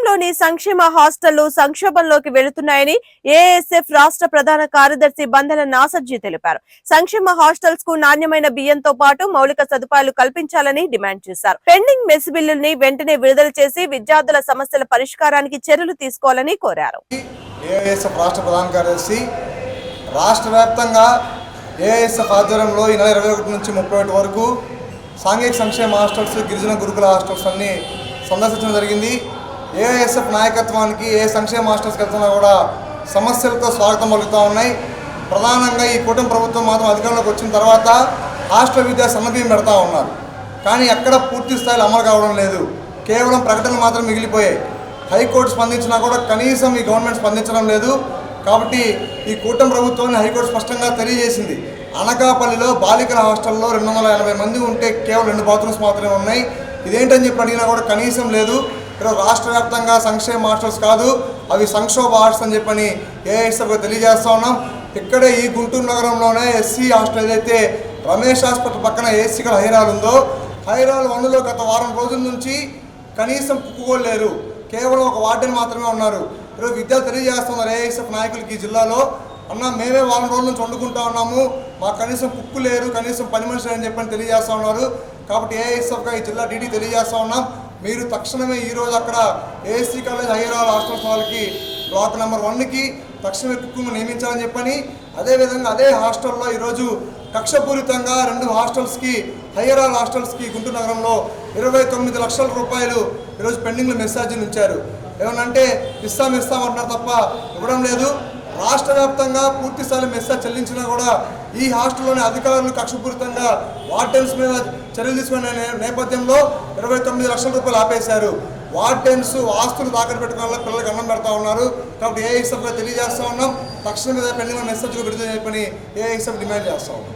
రాష్ట్రంలోని సంక్షేమ హాస్టళ్ళు సంక్షోభంలోకి వెళుతున్నాయని ఏఎస్ఎఫ్ రాష్ట్ర ప్రధాన కార్యదర్శి బందల నాసర్జీ తెలిపారు. సంక్షేమ హాస్టల్స్కు నాణ్యమైన బియ్యంతో పాటు మౌలిక సదుపాయాలు కల్పించాలని డిమాండ్ చేశారు. పెండింగ్ మెస్ బిల్లుల్ని వెంటనే విడుదల చేసి విద్యార్థుల సమస్యల పరిష్కారానికి చర్యలు తీసుకోవాలని కోరారు. ఏఐఎస్ఎఫ్ రాష్ట్ర ప్రధాన కార్యదర్శి రాష్ట్ర వ్యాప్తంగా ఏఐఎస్ఎఫ్ ఆధ్వర్యంలో ఈ నెల ఇరవై ఒకటి నుంచి ముప్పై ఒకటి వరకు సాంఘిక సంక్షేమ హాస్టల్స్ గిరిజన గురుకుల హాస్టల్స్ అన్ని సందర్శించడం జరిగింది. ఏఐఎస్ఎఫ్ నాయకత్వానికి ఏ సంక్షేమ మాస్టర్స్ వెళ్తున్నా కూడా సమస్యలతో స్వాగతం పలుకుతూ ఉన్నాయి. ప్రధానంగా ఈ కూటమి ప్రభుత్వం మాత్రం అధికారంలోకి వచ్చిన తర్వాత హాస్టల్ విద్యా సన్నబియ్యం పెడతా ఉన్నారు. కానీ ఎక్కడ పూర్తి స్థాయిలో అమలు కావడం లేదు. కేవలం ప్రకటనలు మాత్రం మిగిలిపోయాయి. హైకోర్టు స్పందించినా కూడా కనీసం ఈ గవర్నమెంట్ స్పందించడం లేదు. కాబట్టి ఈ కూటమి ప్రభుత్వాన్ని హైకోర్టు స్పష్టంగా తెలియజేసింది. అనకాపల్లిలో బాలికల హాస్టల్లో రెండు వందల ఎనభై మంది ఉంటే కేవలం రెండు బాత్రూమ్స్ మాత్రమే ఉన్నాయి. ఇదేంటని చెప్పి అడిగినా కూడా కనీసం లేదు. ఇక్కడ రాష్ట్ర వ్యాప్తంగా సంక్షేమ హాస్టల్స్ కాదు అవి సంక్షోభ హాస్టల్స్ అని చెప్పని ఏఎస్ఎఫ్ తెలియజేస్తా ఉన్నాం. ఇక్కడే ఈ గుంటూరు నగరంలోనే ఎస్సీ హాస్టల్ ఏదైతే రమేష్ హాస్పిటల్ పక్కన ఏసీగల హైరాల్ ఉందో హైరాల్ వన్లో గత వారం రోజుల నుంచి కనీసం కుక్కుకోలేరు కేవలం ఒక వార్డెన్ మాత్రమే ఉన్నారు. ఈరోజు విద్యార్థులు తెలియజేస్తున్నారు ఏఐఎస్ఎఫ్ నాయకులకి ఈ జిల్లాలో. అన్న మేమే వారం రోజుల నుంచి వండుకుంటా ఉన్నాము. మాకు కనీసం కుక్కు లేరు కనీసం పని మనుషులు అని చెప్పని తెలియజేస్తా ఉన్నారు. కాబట్టి ఏఐఎస్ఎఫ్గా ఈ జిల్లా డీడీ తెలియజేస్తా ఉన్నాం. మీరు తక్షణమే ఈ రోజు అక్కడ ఏఎస్సీ కాలేజ్ హైదరాబాద్ హాస్టల్స్ వాళ్ళకి బ్లాక్ నెంబర్ వన్కి తక్షణమే కుక్కును నియమించాలని చెప్పని అదేవిధంగా అదే హాస్టల్లో ఈరోజు కక్షపూరితంగా రెండు హాస్టల్స్కి హైయరాల్ హాస్టల్స్కి గుంటూరు నగరంలో ఇరవై తొమ్మిది లక్షల రూపాయలు ఈరోజు పెండింగ్లో మెసేజ్లు ఉంచారు. ఏమనంటే ఇస్తాం ఇస్తాం అంటున్నారు తప్ప ఇవ్వడం లేదు. రాష్ట్ర వ్యాప్తంగా పూర్తి మెస్సా చెల్లించినా కూడా ఈ హాస్టల్లోని అధికారులు కక్షపూరితంగా వార్డెన్స్ మీద చర్యలు తీసుకునే నేపథ్యంలో ఇరవై తొమ్మిది లక్షల రూపాయలు ఆపేశారు. వార్డెన్స్ ఆస్తులు తాకట్టు పెట్టుకున్న వాళ్ళకి పిల్లలకు అన్నం పెడతా ఉన్నారు. కాబట్టి ఏ తెలియజేస్తా ఉన్నాం. తక్షణమే పెండింగ్ మెసేజ్ విడుదల చెప్పని ఏ డిమాండ్ చేస్తా ఉన్నాం.